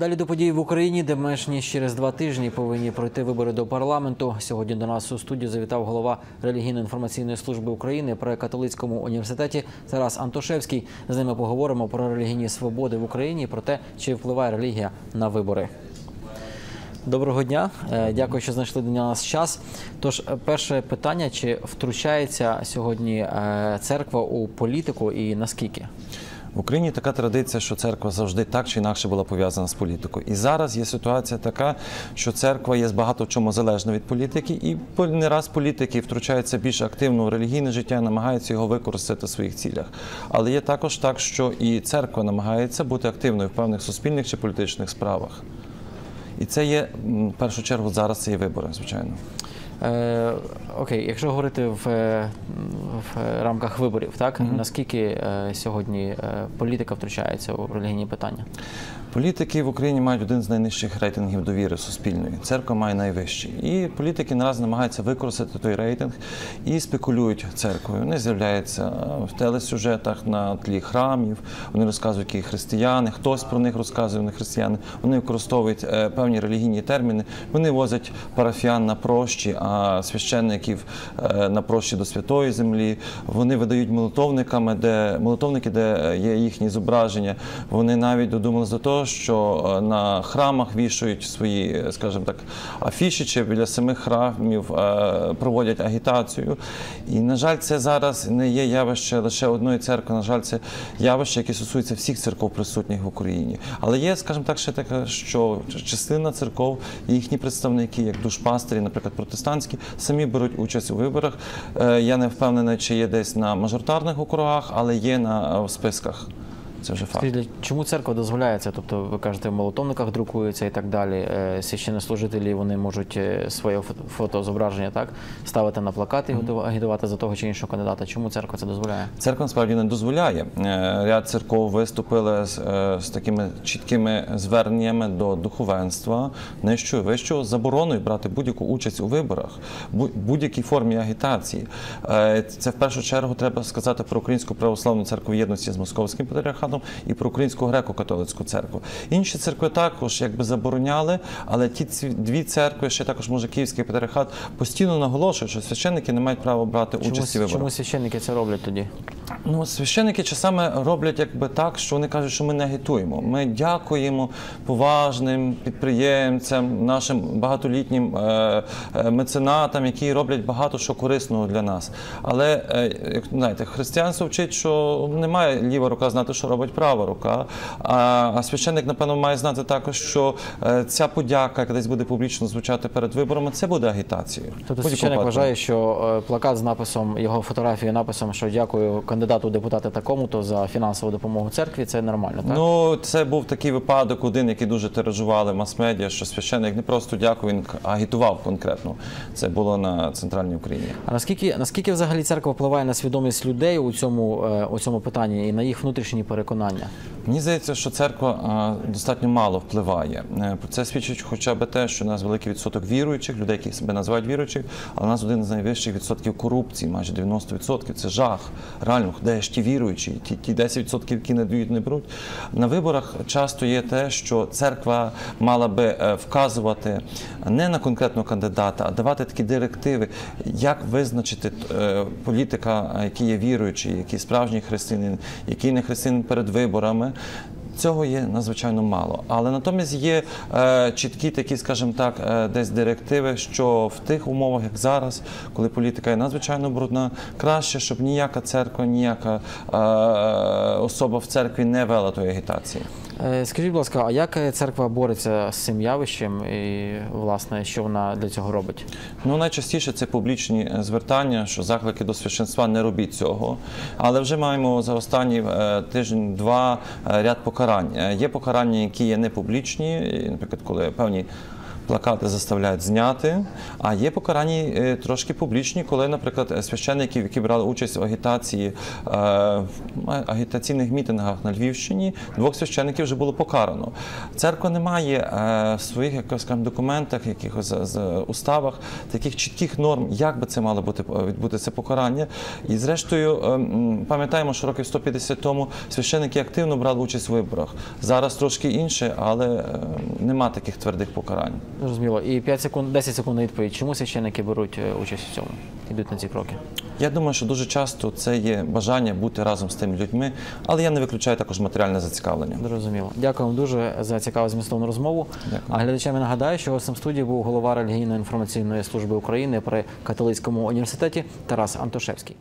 Далі до подій в Україні, де менш ніж через два тижні повинні пройти вибори до парламенту. Сьогодні до нас у студію завітав голова релігійно-інформаційної служби України при католицькому університеті Тарас Антошевський. З ними поговоримо про релігійні свободи в Україні про те, чи впливає релігія на вибори. Доброго дня, Е, дякую, що знайшли для нас час. Тож, е, перше питання: чи втручається сьогодні е, церква у політику і наскільки? В Україні така традиція, що церква завжди так чи інакше була пов'язана з політикою. І зараз є ситуація така, що церква є багато в чому залежна від політики, і не раз політики втручаються більш активно в релігійне життя, намагаються його використати в своїх цілях. Але є також так, що і церква намагається бути активною в певних суспільних чи політичних справах. І це є в першу чергу зараз це є вибори, звичайно. Е, окей, якщо говорити в, е, в рамках виборів, так наскільки е, сьогодні е, політика втручається у релігійні питання? Політики в Україні мають один з найнижчих рейтингів довіри суспільної. Церква має найвищий. І політики наразі намагаються використати той рейтинг і спекулюють церквою. Вони з'являються в телесюжетах на тлі храмів. Вони розказують, які християни. Хтось про них розказує, вони християни. Вони використовують е, певні релігійні терміни. Вони возять парафіян на прощі, а священників е, на прощі до святої землі. Вони видають молитовниками, де молитовники, де є їхні зображення. Вони навіть додумалися до того, що е, на храмах вішають свої, скажімо так, афіші чи біля самих храмів е, проводять агітацію. І, на жаль, це зараз не є явище лише одної церкви. На жаль, це явище, яке стосується всіх церков присутніх в Україні. Але є, скажімо так, ще таке, що частина церков, їхні представники, як душпастері, наприклад, протестантські, самі беруть участь у виборах. Е, Я не впевнений, чи є десь на мажоритарних округах, але є на е, списках. Це вже факт. Чому церква дозволяє це? Тобто, ви кажете, в молотовниках друкується і так далі. Е, Священнослужителі вони можуть е, своє фото- фотозображення так ставити на плакат і готува- агітувати за того чи іншого кандидата. Чому церква це дозволяє? Церква насправді не дозволяє. Е, Ряд церков виступили з, з такими чіткими зверненнями до духовенства, нижчого вищого, забороною брати будь-яку участь у виборах, бу- будь-якій формі агітації. Це в першу чергу треба сказати про Українську православну церкву єдності з Московським патріархатом і про Українську греко-католицьку церкву. Інші церкви також якби забороняли, але ті дві церкви, ще також може Київський патріархат, постійно наголошують, що священники не мають права брати Чому, участь у виборах. чому священники це роблять тоді? Ну, священники часами роблять якби так, що вони кажуть, що ми не агітуємо. Ми дякуємо поважним підприємцям, нашим багатолітнім е, е, меценатам, які роблять багато що корисного для нас. Але е, як знаєте, християнство вчить, що не має ліва рука знати, що робить права рука. А, а священник, напевно, має знати також, що е, ця подяка, яка десь буде публічно звучати перед виборами, це буде агітацією. Тобто священник вважає, що е, плакат з написом його фотографією написом, що дякую кандидату у депутати такому-то за фінансову допомогу церкві. Це нормально, так? Ну, це був такий випадок, один, який дуже тиражували мас-медіа, що священник не просто дякую, він агітував конкретно. Це було на центральній Україні. А наскільки наскільки взагалі церква впливає на свідомість людей у цьому е, у цьому питанні і на їх внутрішні переконання? Мені здається, що церква достатньо мало впливає. Е, Про це свідчить хоча б те, що у нас великий відсоток віруючих, людей, які себе називають віруючих, але у нас один з найвищих відсотків корупції, майже 90%. Це жах. Реально, де ж ті віруючі, ті, ті 10%, які не дають, не беруть. На виборах часто є те, що церква мала би е, вказувати не на конкретного кандидата, а давати такі директиви, як визначити е, політика, який є віруючий, який справжній християнин, який не християнин перед виборами. Цього є надзвичайно мало. Але натомість є е, чіткі такі, скажімо так, е, десь директиви, що в тих умовах, як зараз, коли політика є надзвичайно брудна, краще, щоб ніяка церква, ніяка е, особа в церкві не вела тої агітації. Е, Скажіть, будь ласка, а як церква бореться з цим явищем і власне що вона для цього робить? Ну, найчастіше це публічні е, звертання, що заклики до священства не робіть цього. Але вже маємо за останні е, тиждень-два ряд покарань. Е, Є покарання, які є не публічні, наприклад, коли певні плакати заставляють зняти. А є покарання е, трошки публічні, коли, наприклад, е, священників, які брали участь в агітації е, в агітаційних мітингах на Львівщині, двох священників вже було покарано. Церква не має в своїх якось, скажімо, документах, якихось уставах таких чітких норм, як би це мало бути відбути це покарання. І зрештою, пам'ятаємо, що років 150 тому священники активно брали участь у виборах. Зараз трошки інше, але нема таких твердих покарань. Зрозуміло. І 5 секунд, 10 секунд на відповідь. Чому священники беруть е, участь у цьому? Йдуть на ці кроки? Я думаю, що дуже часто це є бажання бути разом з тими людьми, але я не виключаю також матеріальне зацікавлення. Зрозуміло. Дякую вам дуже за цікаву змістовну розмову. Дякую. А глядачам я нагадаю, що гостем студії був голова релігійно-інформаційної служби України при католицькому університеті Тарас Антошевський.